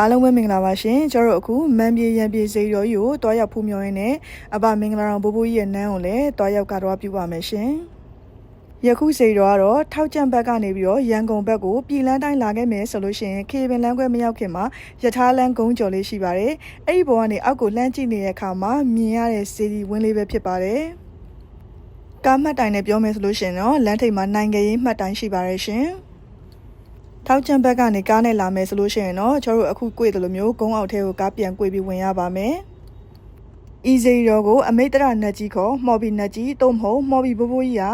အားလုံးပဲမင်္ဂလာပါရှင်ကျွန်တော်တို့အခုမန်ပြေရန်ပြေစေရောကြီးကိုတွားရောက်ဖူးမြော်ရင်းနဲ့အဘမင်္ဂလာတော်ဘိုးဘိုးကြီးရဲ့နန်းကိုလည်းတွားရောက်ကတော့ပြုပါမယ်ရှင်ယခုစေရောကတော့ထောက်ကြံဘက်ကနေပြီးတော့ရန်ကုန်ဘက်ကိုပြည်လန်းတိုင်းလာခဲ့မယ်ဆိုလို့ရှိရင်ခေပင်လန်းခွဲမရောက်ခင်မှာယထာလန်းကုန်းကျော်လေးရှိပါတယ်အဲ့ဒီဘောကနေအောက်ကိုလှမ်းကြည့်နေတဲ့အခါမှာမြင်ရတဲ့စေဒီဝင်းလေးပဲဖြစ်ပါတယ်ကားမှတ်တိုင်နဲ့ပြောမယ်ဆိုလို့ရှိရင်တော့လမ်းထိပ်မှာနိုင်ငံရေးမှတ်တိုင်ရှိပါတယ်ရှင် ထောက်ချံဘက်ကနေကားနဲ့လာမယ်ဆိုလို့ရှိရင်တော့ကျွန်တော်တို့အခု꿰တယ်လို့မျိုးကုန်းအောက်ထဲကိုကားပြန်꿰ပြီးဝင်ရပါမယ်။ easy ရောကိုအမိတ်တရနတ်ကြီးခေါ်မော်ဘီနတ်ကြီးတုံးမဟုတ်မော်ဘီဘိုးဘိုးကြီးဟာ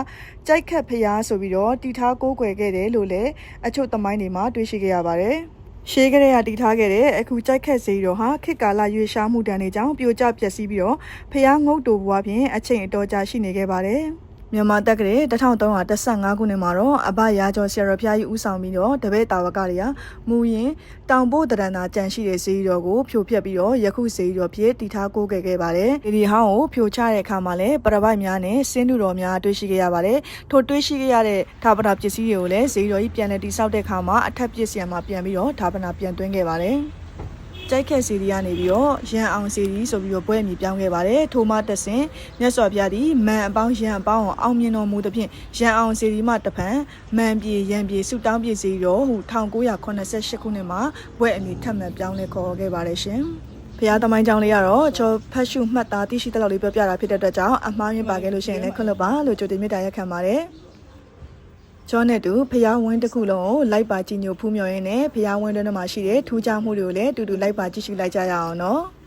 ကြိုက်ခတ်ဖျားဆိုပြီးတော့တီထားကိုးကွယ်ခဲ့တယ်လို့လည်းအချို့သမိုင်းတွေမှာတွေ့ရှိခဲ့ရပါတယ်။ရှေးကလေးကတီထားခဲ့တဲ့အခုကြိုက်ခတ်စေတော်ဟာခေတ်ကာလရွေးရှားမှုတန်တွေကြောင့်ပြိုကျပျက်စီးပြီးတော့ဖျားငုတ်တူဘွားဖြင့်အချိန်အတော်ကြာရှိနေခဲ့ပါတယ်။ မြန်မာတက်ကလေး1315ခုနှစ်မှာတော့အဘရာကျော်ဆရာတော်ဖျားကြီးဦးဆောင်ပြီးတော့တပည့်တာဝကတွေကမူရင်တောင်ပို့တရဏာကြံရှိတဲ့ဈေးတော်ကိုဖြိုဖျက်ပြီးတော့ယခုဈေးတော်ဖြစ်တည်ထားကိုးခဲ့ခဲ့ပါတယ်။ဒီဒီဟောင်းကိုဖြိုချတဲ့အခါမှာလည်းပရပိုက်များနဲ့စင်းတူတော်များတွေ့ရှိခဲ့ရပါတယ်။ထိုတွေ့ရှိခဲ့ရတဲ့ဌာပနာပစ္စည်းတွေကိုလည်းဈေးတော်ကြီးပြန်လည်တိစောက်တဲ့အခါမှာအထက်ပစ္စည်းမှာပြန်ပြီးတော့ဌာပနာပြန်သွင်းခဲ့ပါတယ်။ ကြိုက်ခက်စီဒီကနေပြီးတော့ရန်အောင်စီဒီဆိုပြီးတော့ပွဲအမည်ပြောင်းခဲ့ပါတယ်ထိုမှတက်ဆင်မြတ်စွာဘုရားသည်မန်အပေါင်းရန်အပေါင်းကိုအောင်မြင်တော်မူသဖြင့်ရန်အောင်စီဒီမှတဖန်မန်ပြေရန်ပြေဆုတောင်းပြေစီတော်ဟူ1988ခုနှစ်မှာပွဲအမည်ထပ်မံပြောင်းလဲခေါ်ခဲ့ပါတယ်ရှင်ဖရားသမိုင်းကြောင်းလေးကတော့ချောဖတ်ရှုမှတ်သားသိရှိတဲ့လောက်လေးပြောပြတာဖြစ်တဲ့အတွက်ကြောင့်အမှားယွင်းပါခဲ့လို့ရှိရင်လည်းခွင့်လွှတ်ပါလို့ကြိုတင်မေတ္တာရက်ခံပါတယ် ကျောင်းနဲ့တူဖျားဝင်းတစ်ခုလုံးကိုလိုက်ပါကြည့်ညိုဖူးမြော်ရင်းနဲ့ဖျားဝင်းတွင်းမှာရှိတဲ့ထူးခြားမှုတွေကိုလည်းတူတူလိုက်ပါကြည့်ရှုလိုက်ကြရအောင်နော်။